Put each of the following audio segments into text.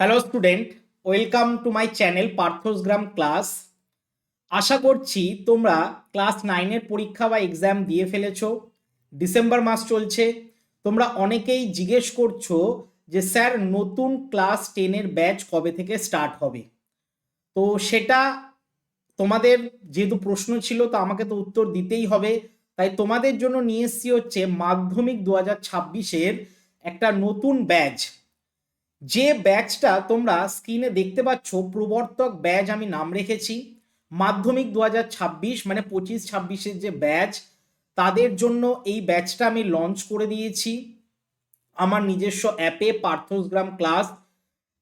Hello student welcome to my channel পার্থসগ্রাম class আশা করছি তোমরা ক্লাস নাইনের পরীক্ষা বা এক্সাম দিয়ে ফেলেছো। ডিসেম্বর মাস চলছে। তোমরা অনেকেই জিজ্ঞেস করছ যে, স্যার, নতুন ক্লাস টেনের ব্যাচ কবে থেকে স্টার্ট হবে? তো সেটা তোমাদের যেহেতু প্রশ্ন ছিল, তো আমাকে তো উত্তর দিতেই হবে। তাই তোমাদের জন্য নিয়ে এসছি হচ্ছে মাধ্যমিক দু হাজার ছাব্বিশের একটা নতুন ব্যাচ যে ব্যাচটা তোমরা স্ক্রিনে দেখতে পাচ্ছ, প্রবর্তক ব্যাচ আমি নাম রেখেছি। মাধ্যমিক দু হাজার ছাব্বিশ মানে পঁচিশ ছাব্বিশের যে ব্যাচ, তাদের জন্য এই ব্যাচটা আমি লঞ্চ করে দিয়েছি। আমার নিজস্ব অ্যাপে পার্থসগ্রাম ক্লাস।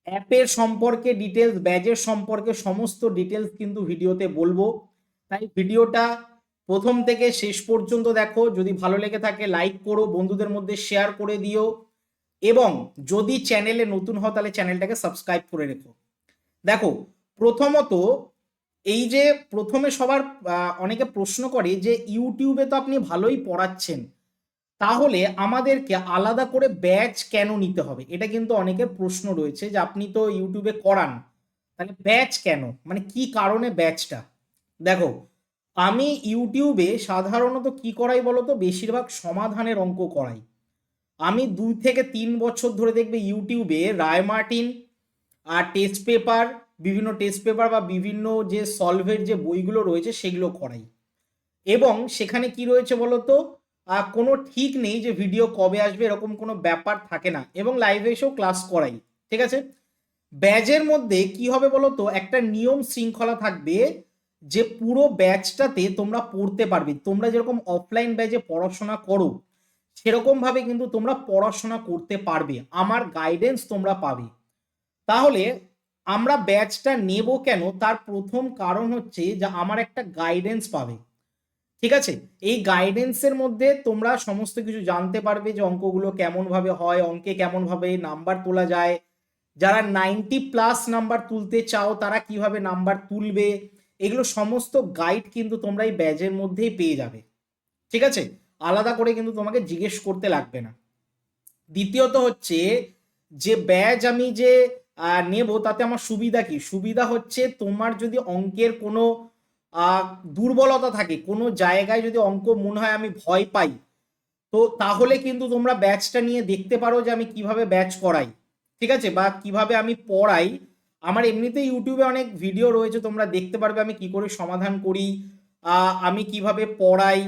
অ্যাপের সম্পর্কে ডিটেলস ব্যাচের সম্পর্কে সমস্ত ডিটেলস কিন্তু ভিডিওতে বলব। তাই ভিডিওটা প্রথম থেকে শেষ পর্যন্ত দেখো। যদি ভালো লেগে থাকে লাইক করো, বন্ধুদের মধ্যে শেয়ার করে দিও। এবং যদি চ্যানেলে নতুন হও, তাহলে চ্যানেলটাকে সাবস্ক্রাইব করে রেখো। দেখো, প্রথমত এই যে প্রথমে সবার অনেকে প্রশ্ন করে যে ইউটিউবে তো আপনি ভালোই পড়াচ্ছেন, তাহলে আমাদেরকে আলাদা করে ব্যাচ কেন নিতে হবে? এটা কিন্তু অনেকের প্রশ্ন রয়েছে যে আপনি তো ইউটিউবে করান, তাহলে ব্যাচ কেন? মানে কি কারণে ব্যাচটা দেখো, আমি ইউটিউবে সাধারণত কি করাই বলতো? বেশিরভাগ সমাধানের অঙ্ক করাই। আমি দুই থেকে তিন বছর ধরে দেখবে ইউটিউবে রায় মার্টিন আর টেস্ট পেপার, বিভিন্ন টেস্ট পেপার বা বিভিন্ন যে সলভের যে বইগুলো রয়েছে সেগুলো করাই। এবং সেখানে কি রয়েছে বলতো? কোনো ঠিক নেই যে ভিডিও কবে আসবে, এরকম কোনো ব্যাপার থাকে না। এবং লাইভে এসেও ক্লাস করাই, ঠিক আছে? ব্যাচের মধ্যে কি হবে বলতো? একটা নিয়ম শৃঙ্খলা থাকবে যে পুরো ব্যাচটাতে তোমরা পড়তে পারবে। তোমরা যেরকম অফলাইন ব্যাচে পড়াশোনা করো সেরকম ভাবে কিন্তু তোমরা পড়াশোনা করতে পারবে। আমার গাইডেন্স তোমরা পাবে। তাহলে আমরা ব্যাচটা নেব কেন? তার প্রথম কারণ হচ্ছে যে আমার একটা গাইডেন্স পাবে। ঠিক আছে? এই গাইডেন্সের মধ্যে তোমরা সমস্ত কিছু জানতে পারবে যে অঙ্কগুলো কেমন ভাবে হয়, অঙ্কে কেমন ভাবে নাম্বার তোলা যায়। যারা নাইনটি প্লাস নাম্বার তুলতে চাও, তারা কীভাবে নাম্বার তুলবে? এগুলো সমস্ত গাইড কিন্তু তোমরা এই ব্যাচের মধ্যেই পেয়ে যাবে। ঠিক আছে? আলাদা করে কিন্তু তোমাকে জিজ্ঞেস করতে লাগবে না। দ্বিতীয়ত হচ্ছে যে ব্যাচ আমি যে নেব তাতে আমার সুবিধা কি? সুবিধা হচ্ছে তোমার যদি অঙ্কের কোনো দুর্বলতা থাকে, কোনো জায়গায় যদি অঙ্ক মনে হয় আমি ভয় পাই, তো তাহলে কিন্তু তোমরা ব্যাচটা নিয়ে দেখতে পারো যে আমি কীভাবে ব্যাচ করাই ঠিক আছে? বা কীভাবে আমি পড়াই। আমার এমনিতে ইউটিউবে অনেক ভিডিও রয়েছে, তোমরা দেখতে পারবে আমি কি করে সমাধান করি আমি কীভাবে পড়াই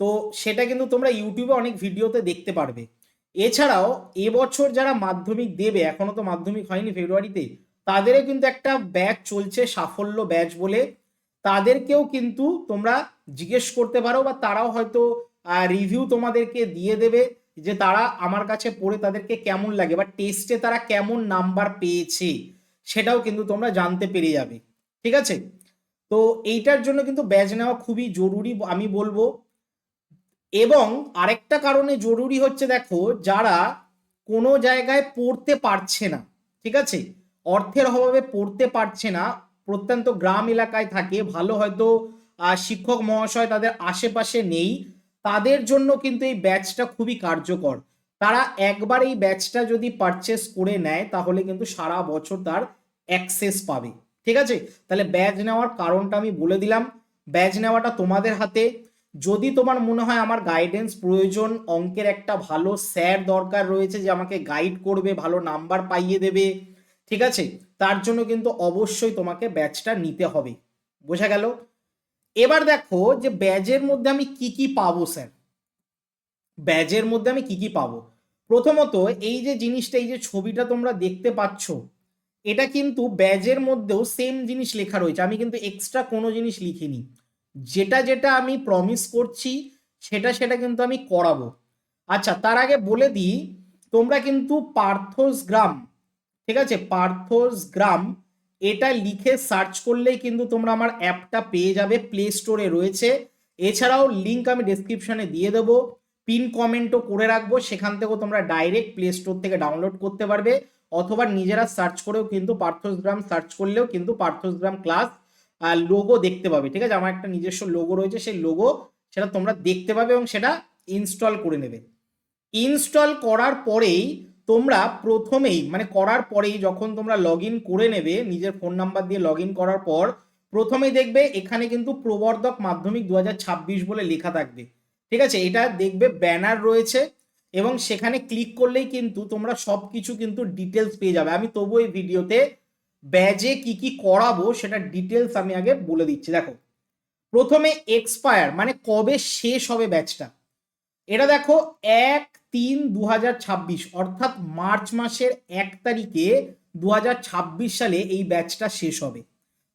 তো সেটা কিন্তু তোমরা ইউটিউবে অনেক ভিডিওতে দেখতে পারবে। এছাড়াও এবছর যারা মাধ্যমিক দেবে, এখনও তো মাধ্যমিক হয়নি ফেব্রুয়ারিতে, তাদেরও কিন্তু একটা ব্যাচ চলছে, সাফল্য ব্যাচ বলে। তাদেরকেও কিন্তু তোমরা জিজ্ঞেস করতে পারো বা তারাও হয়তো রিভিউ তোমাদেরকে দিয়ে দেবে যে তারা আমার কাছে পড়ে তাদেরকে কেমন লাগে বা টেস্টে তারা কেমন নাম্বার পেয়েছে, সেটাও কিন্তু তোমরা জানতে পেরে যাবে। ঠিক আছে? তো এইটার জন্য কিন্তু ব্যাচ নেওয়া খুবই জরুরি, আমি বলব। এবং আরেকটা কারণে জরুরি হচ্ছে দেখো, যারা কোনো জায়গায় পড়তে পারছে না, ঠিক আছে? অর্থের অভাবে পড়তে পারছে না, প্রত্যন্ত গ্রাম এলাকায় থাকে, ভালো হয়তো শিক্ষক মহাশয় তাদের আশেপাশে নেই, তাদের জন্য কিন্তু এই ব্যাচটা খুবই কার্যকর। তারা একবার এই ব্যাচটা যদি পারচেস করে নেয়, তাহলে কিন্তু সারা বছর তার অ্যাক্সেস পাবে, ঠিক আছে? তাহলে ব্যাচ নেওয়ার কারণটা আমি বলে দিলাম। ব্যাচ নেওয়াটা তোমাদের হাতে যদি তোমার মনে হয় আমার গাইডেন্স প্রয়োজন, অঙ্কের একটা ভালো স্যার দরকার রয়েছে যে আমাকে গাইড করবে, ভালো নাম্বার পাইয়ে দেবে, ঠিক আছে? তার জন্য কিন্তু অবশ্যই তোমাকে ব্যাচটা নিতে হবে। বোঝা গেল? এবার দেখো যে ব্যাজের মধ্যে আমি কি কি পাবো স্যার ব্যাজের মধ্যে আমি কি কি পাবো? প্রথমত এই যে জিনিসটা, এই যে ছবিটা তোমরা দেখতে পাচ্ছ, এটা কিন্তু ব্যাজের মধ্যেও সেম জিনিস লেখা রয়েছে। আমি কিন্তু এক্সট্রা কোনো জিনিস লিখিনি। যেটা যেটা আমি প্রমিস করছি, সেটা সেটা কিন্তু আমি করাবো। আচ্ছা তার আগে বলে দিই, তোমরা কিন্তু পার্থস গ্রাম ঠিক আছে? পার্থস গ্রাম এটা লিখে সার্চ করলেই কিন্তু তোমরা আমার অ্যাপটা পেয়ে যাবে প্লে স্টোরে রয়েছে। এছাড়াও লিঙ্ক আমি ডেসক্রিপশনে দিয়ে দেবো। পিন কমেন্টও করে রাখব, সেখান থেকেও তোমরা ডাইরেক্ট প্লে স্টোর থেকে ডাউনলোড করতে পারবে। অথবা নিজেরা সার্চ করেও কিন্তু পার্থস গ্রাম সার্চ করলেও কিন্তু পার্থস গ্রাম ক্লাস লোগো দেখতে পাবে, ঠিক আছে? আমার একটা নিজস্ব লোগো রয়েছে, সেই লোগো সেটা তোমরা দেখতে পাবে এবং সেটা ইনস্টল করে নেবে। ইনস্টল করার পরেই তোমরা প্রথমেই মানে করার পরেই যখন তোমরা লগ করে নেবে, নিজের ফোন নাম্বার দিয়ে লগ করার পর, প্রথমেই দেখবে এখানে কিন্তু প্রবর্ধক মাধ্যমিক দু হাজার ছাব্বিশ বলে লেখা থাকবে, ঠিক আছে? এটা দেখবে ব্যানার রয়েছে এবং সেখানে ক্লিক করলেই কিন্তু তোমরা সব কিছু কিন্তু ডিটেলস পেয়ে যাবে। আমি তবু এই ভিডিওতে ব্যাজে কি কি করাবো সেটা ডিটেলস আমি আগে বলে দিচ্ছি। দেখো, প্রথমে এক্সপায়ার মানে কবে শেষ হবে ব্যাচটা এটা দেখো এক তিন দু অর্থাৎ মার্চ মাসের এক তারিখে দু হাজার ছাব্বিশ সালে এই ব্যাচটা শেষ হবে।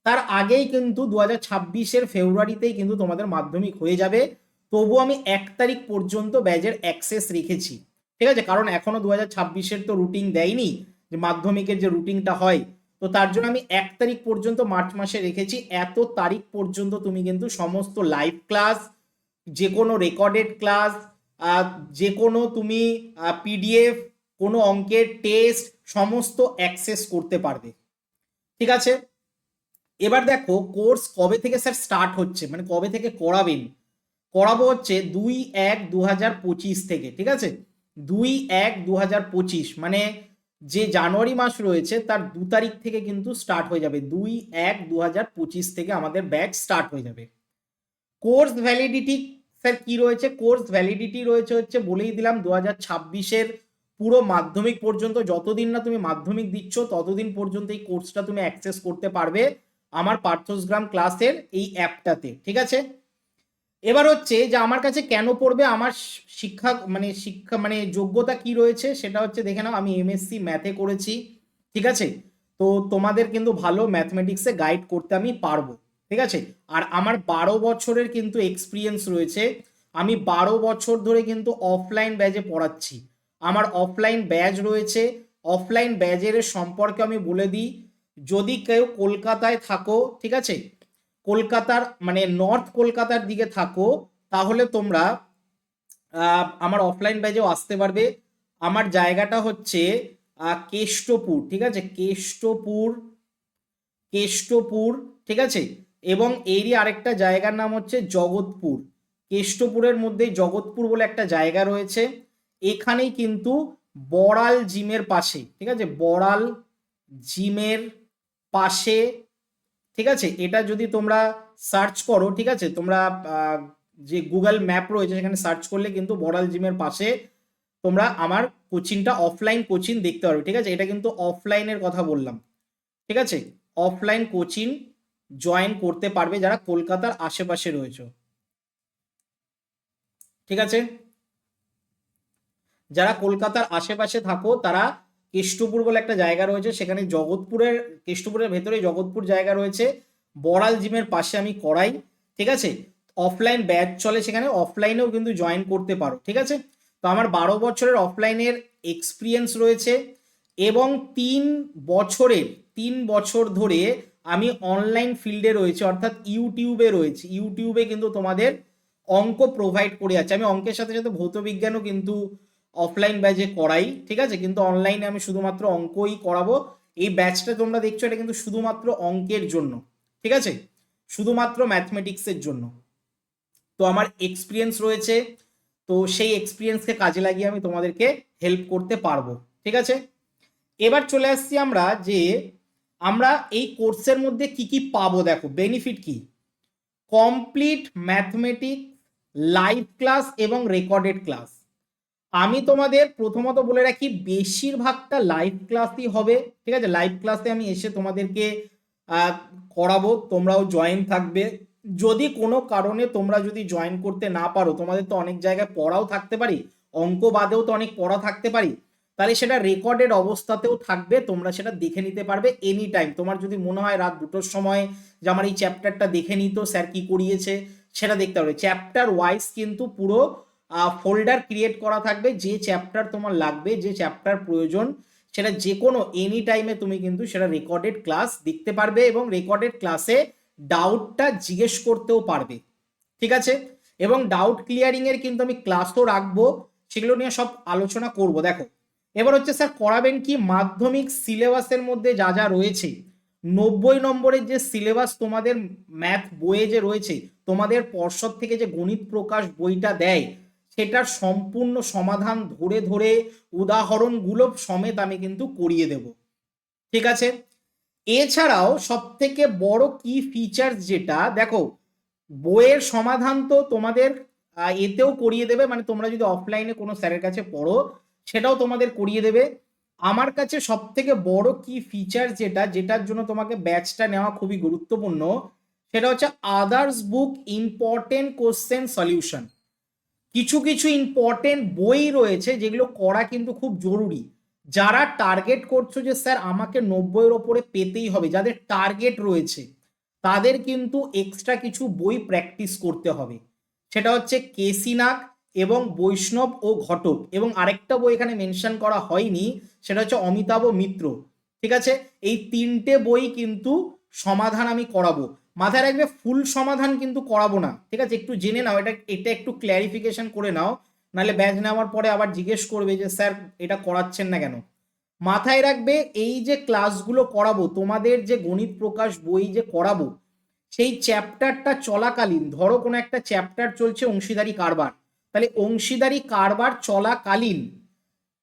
তার আগেই কিন্তু দু হাজার ছাব্বিশের ফেব্রুয়ারিতেই কিন্তু তোমাদের মাধ্যমিক হয়ে যাবে। তবু আমি এক তারিখ পর্যন্ত ব্যাজের অ্যাক্সেস রেখেছি। ঠিক আছে? কারণ এখনও দু হাজার ছাব্বিশের তো রুটিন দেয়নি যে মাধ্যমিকের যে রুটিনটা হয় তো তার জন্য আমি এক তারিখ পর্যন্ত মার্চ মাসে রেখেছি। এত তারিখ পর্যন্ত তুমি কিন্তু সমস্ত লাইভ ক্লাস যে কোনো রেকর্ডেড ক্লাস যে কোনো তুমি পিডিএফ কোনো অঙ্কের টেস্ট সমস্ত অ্যাক্সেস করতে পারবে। ঠিক আছে? এবার দেখো কোর্স কবে থেকে স্যার স্টার্ট হচ্ছে? মানে কবে থেকে করাবেন? করাবো হচ্ছে দুই এক দু হাজার পঁচিশ থেকে, ঠিক আছে? দুই এক দু হাজার পঁচিশ মানে যে জানুয়ারি মাস রয়েছে, তার দু তারিখ থেকে কিন্তু স্টার্ট হয়ে যাবে। দুই এক দু থেকে আমাদের ব্যাচ স্টার্ট হয়ে যাবে। কোর্স ভ্যালিডিটি স্যার কি রয়েছে? কোর্স ভ্যালিডিটি রয়েছে হচ্ছে, বলেই দিলাম দু হাজার ছাব্বিশের পুরো মাধ্যমিক পর্যন্ত, যতদিন না তুমি মাধ্যমিক দিচ্ছ, ততদিন পর্যন্ত এই কোর্সটা তুমি অ্যাক্সেস করতে পারবে আমার পার্থসগ্রাম ক্লাসের এই অ্যাপটাতে ঠিক আছে? এবার হচ্ছে যে আমার কাছে কেন পড়বে, আমার শিক্ষা মানে শিক্ষা মানে যোগ্যতা কি রয়েছে সেটা হচ্ছে দেখে নাও, আমি এমএসসি ম্যাথে করেছি, ঠিক আছে? তো তোমাদের কিন্তু ভালো ম্যাথমেটিক্সে গাইড করতে আমি পারব, ঠিক আছে? আর আমার বারো বছরের কিন্তু এক্সপিরিয়েন্স রয়েছে, আমি বারো বছর ধরে কিন্তু অফলাইন ব্যাজে পড়াচ্ছি। আমার অফলাইন ব্যাজ রয়েছে অফলাইন ব্যাজের সম্পর্কে আমি বলে দিই, যদি কেউ কলকাতায় থাকো, ঠিক আছে? কলকাতার মানে নর্থ কলকাতার দিকে থাকো, তাহলে তোমরা আমার অফলাইন ব্যাচেও আসতে পারবে। আমার জায়গাটা হচ্ছে কেষ্টপুর, ঠিক আছে? কেষ্টপুর কেষ্টপুর, ঠিক আছে? এবং এরই আরেকটা জায়গার নাম হচ্ছে জগৎপুর। কেষ্টপুরের মধ্যে জগৎপুর বলে একটা জায়গা রয়েছে। এখানেই কিন্তু বড়াল জিমের পাশে, ঠিক আছে? বড়াল জিমের পাশে ঠিক আছে? এটা যদি তোমরা সার্চ করো, ঠিক আছে? তোমরা যে গুগল ম্যাপ রয়েছে সেখানে সার্চ করলে কিন্তু বড়াল জিমের পাশে তোমরা আমার কোচিংটা অফলাইন কোচিং দেখতে পারবে, ঠিক আছে? এটা কিন্তু অফলাইনের কথা বললাম, ঠিক আছে? অফলাইন কোচিং জয়েন করতে পারবে যারা কলকাতার আশেপাশে রয়েছে, ঠিক আছে? যারা কলকাতার আশেপাশে থাকো, তারা কেষ্টপুর বলে একটা জায়গা রয়েছে, সেখানে জগৎপুরের, কেষ্টপুরের ভেতরে জগৎপুর জায়গা রয়েছে। বড়াল জিমের পাশে আমি করাই ঠিক আছে? অফলাইন ব্যাচ চলে সেখানে, অফলাইনেও কিন্তু জয়েন করতে পারো, ঠিক আছে? তো আমার বারো বছরের অফলাইনের এক্সপিরিয়েন্স রয়েছে এবং তিন বছরের, তিন বছর ধরে আমি অনলাইন ফিল্ডে রয়েছে, অর্থাৎ ইউটিউবে রয়েছে। ইউটিউবে কিন্তু তোমাদের অঙ্ক প্রোভাইড করে যাচ্ছে। আমি অঙ্কের সাথে সাথে ভৌত বিজ্ঞানও কিন্তু অফলাইন ব্যাচে করাই, ঠিক আছে? কিন্তু অনলাইনে আমি শুধুমাত্র অঙ্কই করাবো। এই ব্যাচটা তোমরা দেখছ, এটা কিন্তু শুধুমাত্র অঙ্কের জন্য, ঠিক আছে? শুধুমাত্র ম্যাথমেটিক্সের জন্য। তো আমার এক্সপিরিয়েন্স রয়েছে, তো সেই এক্সপিরিয়েন্সকে কাজে লাগিয়ে আমি তোমাদেরকে হেল্প করতে পারব, ঠিক আছে? এবার চলে আসছি আমরা যে আমরা এই কোর্সের মধ্যে কি কি পাবো, দেখো বেনিফিট কি? কমপ্লিট ম্যাথমেটিক্স লাইভ ক্লাস এবং রেকর্ডেড ক্লাস আমি তোমাদের প্রথমত বলে রাখি, বেশিরভাগটা লাইভ ক্লাসই হবে, ঠিক আছে? লাইভ ক্লাসে আমি এসে তোমাদেরকে করাবো, তোমরাও জয়েন থাকবে। যদি কোনো কারণে তোমরা যদি জয়েন করতে না পারো, তোমাদের তো অনেক জায়গায় পড়াও থাকতে পারি, অঙ্ক বাদেও তো অনেক পড়া থাকতে পারি, তাহলে সেটা রেকর্ডেড অবস্থাতেও থাকবে, তোমরা সেটা দেখে নিতে পারবে এনি টাইম তোমার যদি মনে হয় রাত দুটোর সময় যে আমার এই চ্যাপ্টারটা দেখে নিত স্যার কি করিয়েছে, সেটা দেখতে পারবে চ্যাপ্টার ওয়াইজ কিন্তু পুরো ফোল্ডার ক্রিয়েট করা থাকবে, যে চ্যাপ্টার তোমার লাগবে, যে চ্যাপ্টার প্রয়োজন, সেটা যে কোনো এনি টাইমে তুমি কিন্তু সেটা রেকর্ডেড ক্লাস দেখতে পারবে এবং রেকর্ডেড ক্লাসে ডাউটটা জিজ্ঞেস করতেও পারবে। ঠিক আছে? এবং ডাউট ক্লিয়ারিংয়ের কিন্তু আমি ক্লাসও রাখব, সেগুলো নিয়ে সব আলোচনা করব। দেখো, এবার হচ্ছে স্যার করাবেন কি? মাধ্যমিক সিলেবাসের মধ্যে যা যা রয়েছে, নব্বই নম্বরের যে সিলেবাস তোমাদের ম্যাথ বইয়ে যে রয়েছে, তোমাদের পর্ষদ থেকে যে গণিত প্রকাশ বইটা দেয় সেটার সম্পূর্ণ সমাধান ধরে ধরে উদাহরণগুলো সমেত আমি কিন্তু করিয়ে দেব। ঠিক আছে? এছাড়াও সব থেকে বড় কি ফিচার্স যেটা, দেখো, বইয়ের সমাধান তো তোমাদের এতেও করিয়ে দেবে মানে তোমরা যদি অফলাইনে কোনো স্যারের কাছে পড়ো, সেটাও তোমাদের করিয়ে দেবে। আমার কাছে সব থেকে বড় কি ফিচার যেটা, যেটার জন্য তোমাকে ব্যাচটা নেওয়া খুবই গুরুত্বপূর্ণ, সেটা হচ্ছে others book important question solution কিছু কিছু ইম্পর্টেন্ট বই রয়েছে যেগুলো করা কিন্তু খুব জরুরি। যারা টার্গেট করছ যে, স্যার, আমাকে নব্বইয়ের ওপরে পেতেই হবে। যাদের টার্গেট রয়েছে, তাদের কিন্তু এক্সট্রা কিছু বই প্র্যাকটিস করতে হবে। সেটা হচ্ছে কেসিনাক এবং বৈষ্ণব ও ঘটক এবং আরেকটা বই এখানে মেনশন করা হয়নি, সেটা হচ্ছে অমিতাভ মিত্র। ঠিক আছে? এই তিনটে বই কিন্তু সমাধান আমি করাবো। মাথায় রাখবে ফুল সমাধান কিন্তু করাবো না। ঠিক আছে? একটু জেনে নাও, এটা এটা একটু ক্ল্যারিফিকেশন করে নাও। নাহলে ব্যাচ নেওয়ার পরে আবার জিজ্ঞেস করবে যে, স্যার, এটা করাচ্ছেন না কেন? মাথায় রাখবে, এই যে ক্লাসগুলো করাবো, তোমাদের যে গণিত প্রকাশ বই যে করাবো, সেই চ্যাপ্টারটা চলাকালীন, ধরো কোনো একটা চ্যাপ্টার চলছে অংশীদারি কারবার। তাহলে অংশীদারি কারবার চলাকালীন,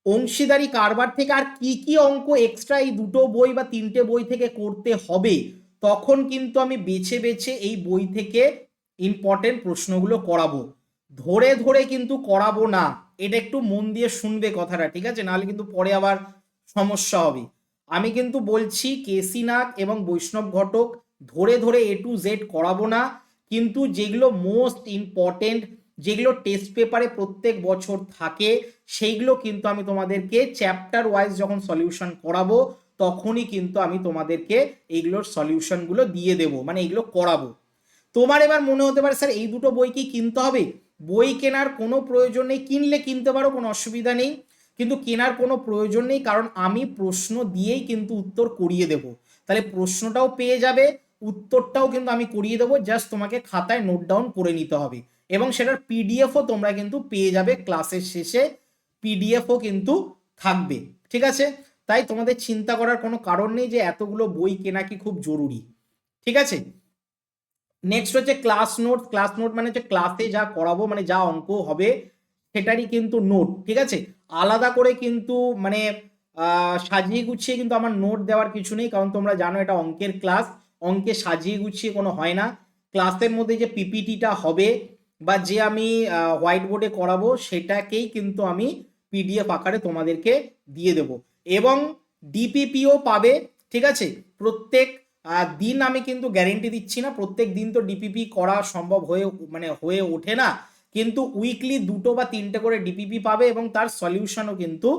অংশীদারি কারবার থেকে আর কি কি অঙ্ক এক্সট্রা এই দুটো বই বা তিনটে বই থেকে করতে হবে তখন কিন্তু আমি বেছে বেছে এই বই থেকে ইম্পর্টেন্ট প্রশ্নগুলো করাবো। ধরে ধরে কিন্তু করাবো না। এটা একটু মন দিয়ে শুনবে কথাটা, ঠিক আছে? নাহলে কিন্তু পরে আবার সমস্যা হবে। আমি কিন্তু বলছি কেসিনাক এবং বৈষ্ণব ঘটক ধরে ধরে এ টু জেড করাবো না। কিন্তু যেগুলো মোস্ট ইম্পর্টেন্ট যেগুলো টেস্ট পেপারে প্রত্যেক বছর থাকে, সেইগুলো কিন্তু আমি তোমাদেরকে চ্যাপ্টার ওয়াইজ যখন সলিউশন করাবো তখনই কিন্তু আমি তোমাদেরকে এইগুলোর সলিউশনগুলো দিয়ে দেবো মানে এগুলো করাবো। তোমার এবার মনে হতে পারে, স্যার, এই দুটো বই কি কিনতে হবে? বই কেনার কোনো প্রয়োজন নেই, কিনলে কিনতে পারো, কোনো অসুবিধা নেই। কিন্তু কেনার কোনো প্রয়োজন নেই, কারণ আমি প্রশ্ন দিয়েই কিন্তু উত্তর করিয়ে দেব। তাহলে প্রশ্নটাও পেয়ে যাবে, উত্তরটাও কিন্তু আমি করিয়ে দেবো জাস্ট তোমাকে খাতায় নোট ডাউন করে নিতে হবে। এবং সেটার পিডিএফও তোমরা কিন্তু পেয়ে যাবে ক্লাসের শেষে পিডিএফও কিন্তু থাকবে, ঠিক আছে? তাই তোমাদের চিন্তা করার কোনো কারণ নেই যে এতগুলো বই কেনা কি খুব জরুরি। ঠিক আছে? নেক্সট হচ্ছে ক্লাস নোট ক্লাস নোট মানে হচ্ছে ক্লাসে যা করাবো মানে যা অঙ্ক হবে, সেটারই কিন্তু নোট ঠিক আছে? আলাদা করে কিন্তু মানে সাজিয়ে গুছিয়ে কিন্তু আমার নোট দেওয়ার কিছু নেই, কারণ তোমরা জানো এটা অঙ্কের ক্লাস অঙ্কে সাজিয়ে গুছিয়ে কোনো হয় না। ক্লাসের মধ্যে যে পিপিটিটা হবে, বা যে আমি হোয়াইট বোর্ডে করাবো, সেটাকেই কিন্তু আমি পিডিএফ আকারে তোমাদেরকে দিয়ে দেব। এবং ডিপিপিও পাবে, ঠিক আছে? প্রত্যেক দিন আমি কিন্তু গ্যারেন্টি দিচ্ছি না। প্রত্যেক দিন তো ডিপিপি করা সম্ভব হয়ে মানে হয়ে ওঠে না। কিন্তু উইকলি দুটো বা তিনটে করে ডিপিপি পাবে এবং তার সলিউশনও কিন্তু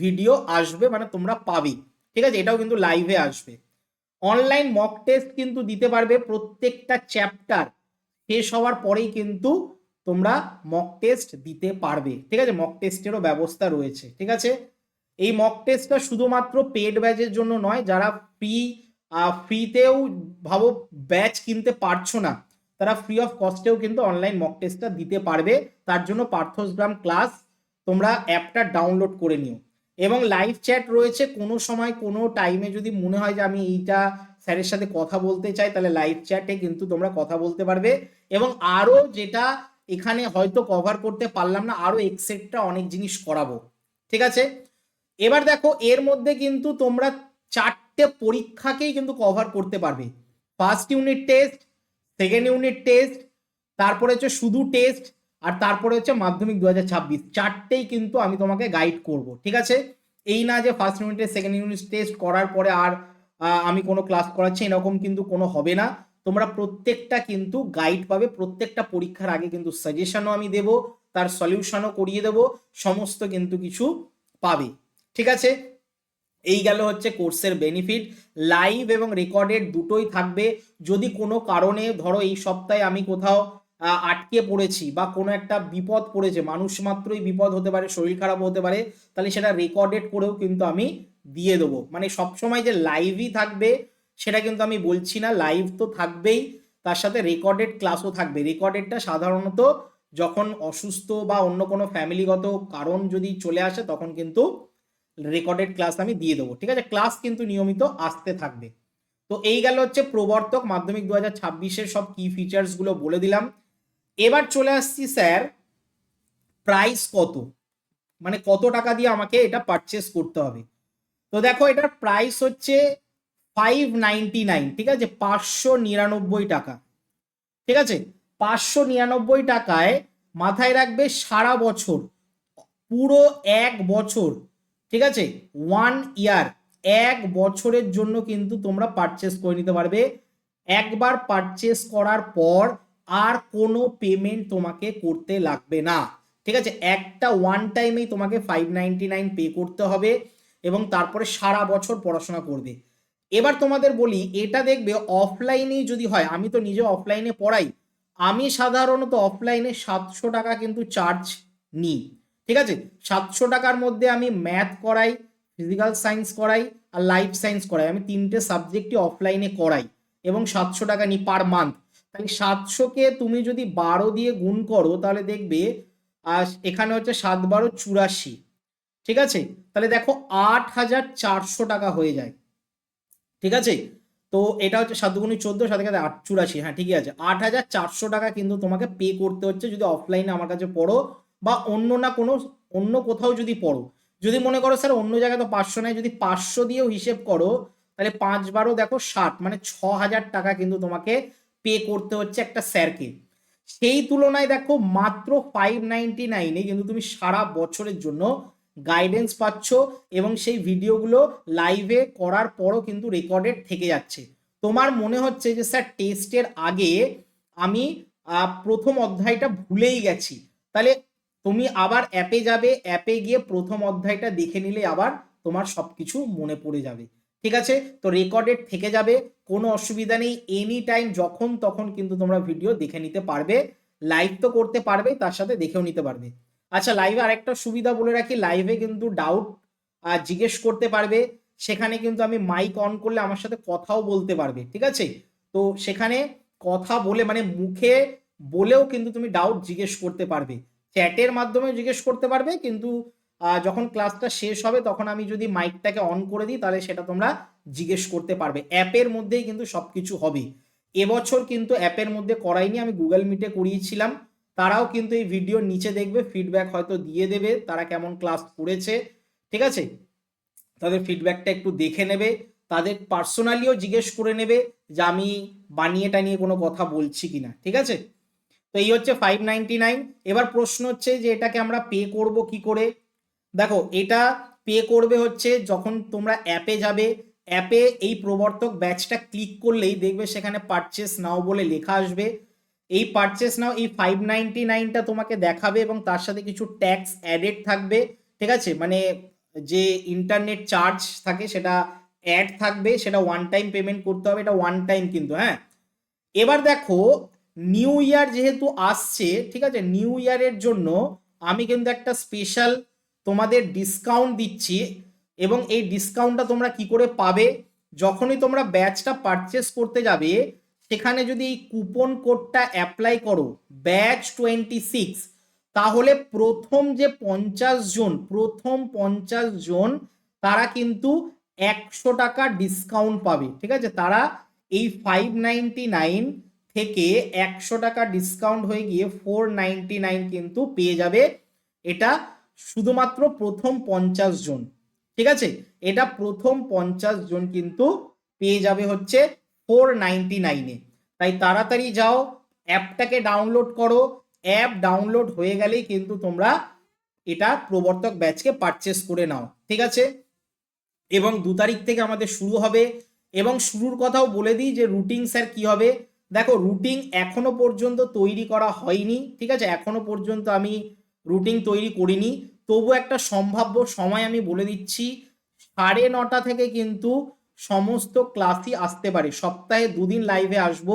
ভিডিও আসবে মানে তোমরা পাবে। ঠিক আছে? এটাও কিন্তু লাইভে আসবে। অনলাইন মক টেস্ট কিন্তু দিতে পারবে প্রত্যেকটা চ্যাপ্টার শেষ হওয়ার পরেই কিন্তু তোমরা মক টেস্ট দিতে পারবে। ঠিক আছে? মক টেস্টেরও ব্যবস্থা রয়েছে। ঠিক আছে? এই মক টেস্টটা শুধুমাত্র পেড ব্যাচের জন্য নয়, যারা ফ্রি ফ্রিতেও ভাবো ব্যাচ কিনতে পারছ না, তারা ফ্রি অফ কস্টেও কিন্তু অনলাইন মক টেস্টটা দিতে পারবে। তার জন্য পার্থসগ্রাম ক্লাস তোমরা অ্যাপটা ডাউনলোড করে নিও। এবং লাইভ চ্যাট রয়েছে কোনো সময়, কোনো টাইমে যদি মনে হয় যে আমি এইটা স্যারের সাথে কথা বলতে চাই, তাহলে লাইভ চ্যাটে কিন্তু তোমরা কথা বলতে পারবে। এবং আরও যেটা এখানে হয়তো কভার করতে পারলাম না, আরও এক্সেট্রা অনেক জিনিস করাবো। ঠিক আছে? এবার দেখো, এর মধ্যে কিন্তু তোমরা চারটে পরীক্ষাকেই কিন্তু কভার করতে পারবে। First unit test second unit test তারপরে হচ্ছে শুধু টেস্ট আর তারপরে হচ্ছে মাধ্যমিক দু হাজার ছাব্বিশ। চারটেই কিন্তু আমি তোমাকে গাইড করব, ঠিক আছে? এই না যে first unit test second unit test করার পরে আর আমি কোনো ক্লাস করাচ্ছি, এরকম কিন্তু কোনো হবে না। তোমরা প্রত্যেকটা কিন্তু গাইড পাবে, প্রত্যেকটা পরীক্ষার আগে কিন্তু সাজেশনও আমি দেব, তার সলিউশনও করিয়ে দেব, সমস্ত কিন্তু কিছু পাবে। ঠিক আছে? এই গেল হচ্ছে কোর্সের বেনিফিট লাইভ এবং রেকর্ডেড দুটোই থাকবে। যদি কোনো কারণে ধরো এই সপ্তাহে আমি কোথাও আটকে পড়েছি বা কোনো একটা বিপদ পড়েছে, মানুষ মাত্রই বিপদ হতে পারে, শরীর খারাপ হতে পারে, তাহলে সেটা রেকর্ডেড করেও কিন্তু আমি দিয়ে দেবো। মানে সবসময় যে লাইভই থাকবে, সেটা কিন্তু আমি বলছি না লাইভ তো থাকবেই, তার সাথে রেকর্ডেড ক্লাসও থাকবে। রেকর্ডেডটা সাধারণত যখন অসুস্থ বা অন্য কোনো ফ্যামিলিগত কারণ যদি চলে আসে, তখন কিন্তু রেকর্ডেড ক্লাস আমি দিয়ে দেবো, ঠিক আছে? ক্লাস কিন্তু নিয়মিত আসতে থাকবে। তো এই গেল হচ্ছে প্রবর্তক, মাধ্যমিক দু হাজার ছাব্বিশের সব কি ফিচার্সগুলো বলে দিলাম। এবার চলে আসছি স্যার প্রাইস কত? মানে কত টাকা দিয়ে আমাকে এটা পারচেস করতে হবে? তো দেখো, এটার প্রাইস হচ্ছে ফাইভ নাইনটি নাইন ঠিক আছে? পাঁচশো নিরানব্বই টাকা। ঠিক আছে? পাঁচশো নিরানব্বই টাকায় মাথায় রাখবে সারা বছর, পুরো এক বছর ঠিক আছে? ওয়ান ইয়ার এক বছরের জন্য কিন্তু তোমরা পারচেস করে নিতে পারবে। একবার পারচেস করার পর আর কোনো পেমেন্ট তোমাকে করতে লাগবে না। ঠিক আছে? একটা ওয়ান টাইমেই তোমাকে ফাইভ নাইনটি নাইন পে করতে হবে এবং তারপরে সারা বছর পড়াশোনা করবে। এবার তোমাদের বলি, এটা দেখবে অফলাইনেই যদি হয়, আমি তো নিজে অফলাইনে পড়াই, আমি সাধারণত অফলাইনে সাতশো টাকা কিন্তু চার্জ নিই। ঠিক আছে? সাতশো টাকার মধ্যে আমি ম্যাথ করাই ফিজিক্যাল সায়েন্স করাই আর লাইফ সায়েন্স করাই। আমি তিনটে সাবজেক্টই অফলাইনে করাই এবং সাতশো টাকা নিই পার মান্থ তাহলে সাতশোকে তুমি যদি বারো দিয়ে গুণ করো, তাহলে দেখবে আর এখানে হচ্ছে সাত বারো চুরাশি। ঠিক আছে? তাহলে দেখো আট হাজার চারশো টাকা হয়ে যায়। ঠিক আছে? তো এটা হচ্ছে সাত দুগুণি চোদ্দ সাথে সাথে আট চুরাশি। হ্যাঁ ঠিকই আছে। আট হাজার চারশো টাকা কিন্তু তোমাকে পে করতে হচ্ছে যদি অফলাইনে আমার কাছে পড়ো। বা অন্য না কোনো, অন্য কোথাও যদি পড়ো। যদি মনে করো স্যার অন্য জায়গায় তো পাঁচশো নেয়, যদি পাঁচশো দিয়েও হিসেব করো, তাহলে পাঁচ বারো দেখো ষাট মানে ছ হাজার টাকা কিন্তু তোমাকে পে করতে হচ্ছে একটা স্যারকে। সেই তুলনায় দেখো মাত্র ফাইভ নাইনটি নাইনে কিন্তু তুমি সারা বছরের জন্য গাইডেন্স পাচ্ছ এবং সেই ভিডিওগুলো লাইভে করার পরও কিন্তু রেকর্ডেড থেকে যাচ্ছে। তোমার মনে হচ্ছে যে স্যার টেস্টের আগে আমি প্রথম অধ্যায়টা ভুলেই গেছি। তাহলে তুমি আবার অ্যাপে যাবে, অ্যাপে গিয়ে প্রথম অধ্যায়টা দেখে নিলে আবার তোমার সবকিছু মনে পড়ে যাবে। ঠিক আছে? তো রেকর্ডেড থেকে যাবে, কোনো অসুবিধা নেই এনি টাইম যখন তখন কিন্তু তোমরা ভিডিও দেখে নিতে পারবে। লাইভ তো করতে পারবে, তার সাথে দেখেও নিতে পারবে। আচ্ছা লাইভে আরেকটা সুবিধা বলে রাখি লাইভে কিন্তু ডাউট জিজ্ঞেস করতে পারবে। সেখানে কিন্তু আমি মাইক অন করলে আমার সাথে কথাও বলতে পারবে, ঠিক আছে? তো সেখানে কথা বলে মানে মুখে বলেও কিন্তু তুমি ডাউট জিজ্ঞেস করতে পারবে। চ্যাটের মাধ্যমে জিজ্ঞেস করতে পারবে, কিন্তু যখন ক্লাসটা শেষ হবে তখন আমি যদি মাইকটাকে অন করে দিই তাহলে সেটা তোমরা জিজ্ঞেস করতে পারবে। অ্যাপের মধ্যেই কিন্তু সব কিছু হবে। এবছর কিন্তু অ্যাপের মধ্যে করাইনি, আমি গুগল মিটে করিয়েছিলাম। তারাও কিন্তু এই ভিডিওর নিচে দেখবে ফিডব্যাক হয়তো দিয়ে দেবে, তারা কেমন ক্লাস করেছে, ঠিক আছে? তাদের ফিডব্যাকটা একটু দেখে নেবে, তাদের পার্সোনালিও জিজ্ঞেস করে নেবে যে আমি বানিয়ে টানিয়ে কোনো কথা বলছি কিনা, ঠিক আছে? তো এই হচ্ছে ফাইভ নাইনটি নাইন এবার প্রশ্ন হচ্ছে যে এটাকে আমরা পে করব কি করে? দেখো, এটা পে করবে হচ্ছে যখন তোমরা অ্যাপে যাবে। অ্যাপে এই প্রবর্তক ব্যাচটা ক্লিক করলেই দেখবে সেখানে পারচেস নাও বলে লেখা আসবে। এই পারচেস নাও এই ফাইভ নাইনটি নাইনটা তোমাকে দেখাবে এবং তার সাথে কিছু ট্যাক্স অ্যাডেড থাকবে, ঠিক আছে? মানে যে ইন্টারনেট চার্জ থাকে সেটা অ্যাড থাকবে, সেটা ওয়ান টাইম পেমেন্ট করতে হবে, এটা ওয়ান টাইম কিন্তু হ্যাঁ? এবার দেখো নিউ ইয়ার যেহেতু আসছে, ঠিক আছে? নিউ ইয়ারের জন্য আমি কিন্তু একটা স্পেশাল তোমাদের ডিসকাউন্ট দিচ্ছি এবং এই ডিসকাউন্টটা তোমরা কি করে পাবে? যখনই তোমরা ব্যাচটা পারচেস করতে যাবে, সেখানে যদি এই কুপন কোডটা অ্যাপ্লাই করো ব্যাচ টোয়েন্টি সিক্স তাহলে প্রথম যে পঞ্চাশ জন, প্রথম পঞ্চাশ জন, তারা কিন্তু একশো টাকা ডিসকাউন্ট পাবে, ঠিক আছে? তারা এই ফাইভ নাইনটি নাইন থেকে একশো টাকা ডিসকাউন্ট হয়ে গিয়ে ফোর নাইনটি নাইন কিন্তু পেয়ে যাবে। এটা শুধুমাত্র প্রথম পঞ্চাশ জন, ঠিক আছে? এটা প্রথম পঞ্চাশ জন কিন্তু পেয়ে যাবে হচ্ছে ফোর নাইনটি নাইনে তাই তাড়াতাড়ি যাও, অ্যাপটাকে ডাউনলোড করো। অ্যাপ ডাউনলোড হয়ে গেলেই কিন্তু তোমরা এটা প্রবর্তক ব্যাচকে পারচেস করে নাও, ঠিক আছে? এবং দু তারিখ থেকে আমাদের শুরু হবে। এবং শুরুর কথাও বলে দিই যে রুটিন স্যার কি হবে? দেখো রুটিন এখনও পর্যন্ত তৈরি করা হয়নি, ঠিক আছে? এখনও পর্যন্ত আমি রুটিন তৈরি করিনি। তবু একটা সম্ভাব্য সময় আমি বলে দিচ্ছি, সাড়ে নটা থেকে কিন্তু সমস্ত ক্লাসই আসতে পারে। সপ্তাহে দুদিন লাইভে আসব,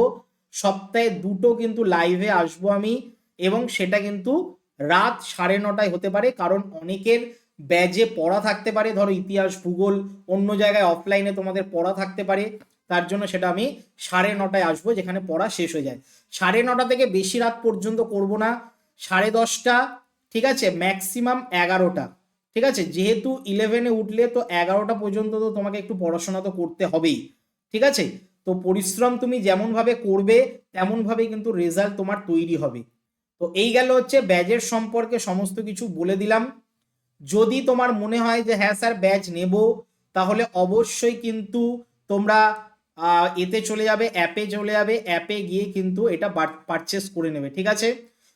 সপ্তাহে দুটো কিন্তু লাইভে আসব আমি, এবং সেটা কিন্তু রাত সাড়ে নটায় হতে পারে, কারণ অনেকের ব্যাজে পড়া থাকতে পারে, ধরো ইতিহাস, ভূগোল, অন্য জায়গায় অফলাইনে তোমাদের পড়া থাকতে পারে। তার জন্য সেটা আমি সাড়ে নটায় আসব, যেখানে পড়া শেষ হয়ে যায়। সাড়ে নটা থেকে বেশি রাত পর্যন্ত করব না। সাড়ে দশটা, ঠিক আছে? ম্যাক্সিমাম এগারোটা। ঠিক আছে? যেহেতু ইলেভেনে উঠলে তো এগারোটা পর্যন্ত তো তোমাকে একটু পড়াশোনা তো করতে হবেই। ঠিক আছে? তো পরিশ্রম তুমি যেমনভাবে করবে তেমনভাবে কিন্তু রেজাল্ট তোমার তৈরি হবে। তো এই গেল হচ্ছে ব্যাজের সম্পর্কে সমস্ত কিছু বলে দিলাম। যদি তোমার মনে হয় যে হ্যাঁ স্যার, ব্যাজ নেব, তাহলে অবশ্যই কিন্তু তোমরা এতে চলে যাবে, অ্যাপে চলে যাবে, অ্যাপে গিয়ে কিন্তু এটা পারচেস করে নেবে, ঠিক আছে?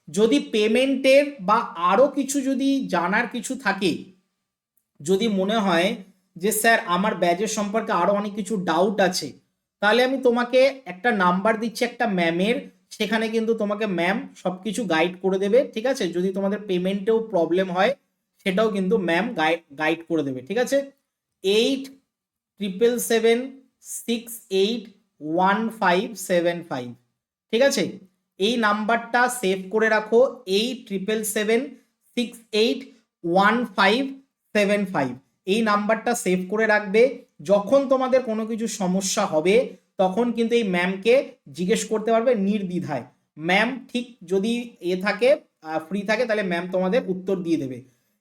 যদি পেমেন্টের বা আরও কিছু যদি জানার কিছু থাকে, যদি মনে হয় যে, স্যার, আমার ব্যাজের সম্পর্কে আরও অনেক কিছু ডাউট আছে, তাহলে আমি তোমাকে একটা নাম্বার দিচ্ছি একটা ম্যামের সেখানে কিন্তু তোমাকে ম্যাম সব কিছু গাইড করে দেবে, ঠিক আছে? যদি তোমাদের পেমেন্টেও প্রবলেম হয়, সেটাও কিন্তু ম্যাম গাইড গাইড করে দেবে, ঠিক আছে? Eight triple seven six eight one five seven five ঠিক আছে? এই নাম্বারটা সেভ করে রাখো eight triple seven six eight one five seven five এই নাম্বারটা সেভ করে রাখবে। যখন তোমাদের কোনো কিছু সমস্যা হবে, তখন কিন্তু এই ম্যামকে জিজ্ঞেস করতে পারবে নির্দ্বিধায়। ম্যাম ঠিক যদি এ থাকে ফ্রি থাকে, তাহলে ম্যাম তোমাদের উত্তর দিয়ে দেবে।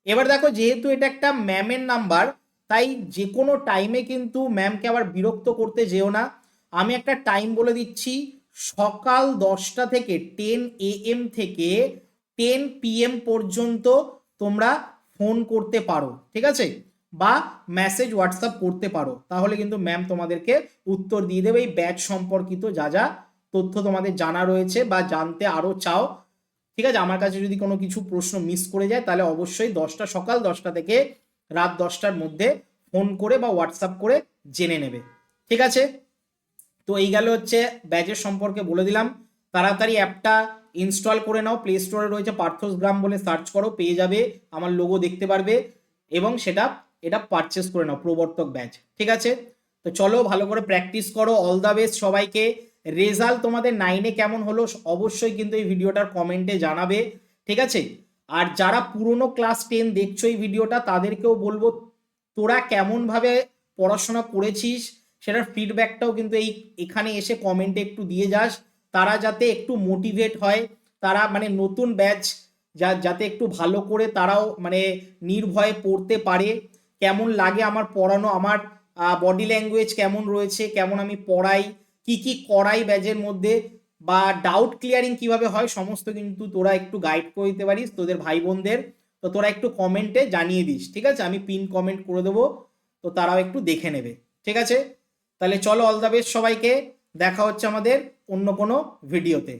এবার দেখো, যেহেতু এটা একটা ম্যামের নাম্বার তাই যে কোনো টাইমে কিন্তু ম্যামকে আবার বিরক্ত করতে যেও না। আমি একটা টাইম বলে দিচ্ছি, সকাল দশটা থেকে টেন এ এম থেকে টেন পিএম পর্যন্ত তোমরা ফোন করতে পারো, ঠিক আছে? বা মেসেজ হোয়াটসঅ্যাপ করতে পারো। তাহলে কিন্তু ম্যাম তোমাদেরকে উত্তর দিয়ে দেবে এই ব্যাচ সম্পর্কিত যা যা তথ্য তোমাদের জানা রয়েছে বা জানতে আরও চাও। ঠিক আছে? আমার কাছে যদি কোনো কিছু প্রশ্ন মিস করে যায়, তাহলে অবশ্যই দশটা, সকাল দশটা থেকে রাত দশটার মধ্যে ফোন করে বা হোয়াটসঅ্যাপ করে জেনে নেবে। ঠিক আছে? তো এই গেল হচ্ছে ব্যাচের সম্পর্কে বলে দিলাম। তাড়াতাড়ি অ্যাপটা ইনস্টল করে নাও। প্লে স্টোরে রয়েছে পার্থস গ্রাম বলে সার্চ করো, পেয়ে যাবে, আমার লোগো দেখতে পারবে এবং সেটা, এটা পারচেস করে নাও, প্রবর্তক ব্যাচ। ঠিক আছে? তো চলো ভালো করে প্র্যাকটিস করো অল দ্য বেস্ট সবাইকে। রেজাল্ট তোমাদের নাইনে কেমন হলো, অবশ্যই কিন্তু এই ভিডিওটার কমেন্টে জানাবে। ঠিক আছে? আর যারা পুরনো ক্লাস টেন দেখছ এই ভিডিওটা, তাদেরকেও বলব, তোরা কেমনভাবে পড়াশোনা করেছিস সেটার ফিডব্যাকটাও কিন্তু এই এখানে এসে কমেন্টে একটু দিয়ে যাস। তারা যাতে একটু মোটিভেট হয়, তারা মানে নতুন ব্যাচ যা, যাতে একটু ভালো করে তারাও মানে নির্ভয়ে পড়তে পারে। কেমন লাগে আমার পড়ানো, আমার বডি ল্যাঙ্গুয়েজ কেমন রয়েছে, কেমন আমি পড়াই, কি কি করাই ব্যাচের মধ্যে বা ডাউট ক্লিয়ারিং কীভাবে হয়, সমস্ত কিন্তু তোরা একটু গাইড করে দিতে পারিস তোদের ভাই বোনদের তো তোরা একটু কমেন্টে জানিয়ে দিস, ঠিক আছে? আমি পিন কমেন্ট করে দেবো, তো তারাও একটু দেখে নেবে, ঠিক আছে? তাহলে চলো অল দ্য বেস্ট সবাইকে, দেখা হচ্ছে আমাদের অন্য কোনো ভিডিওতে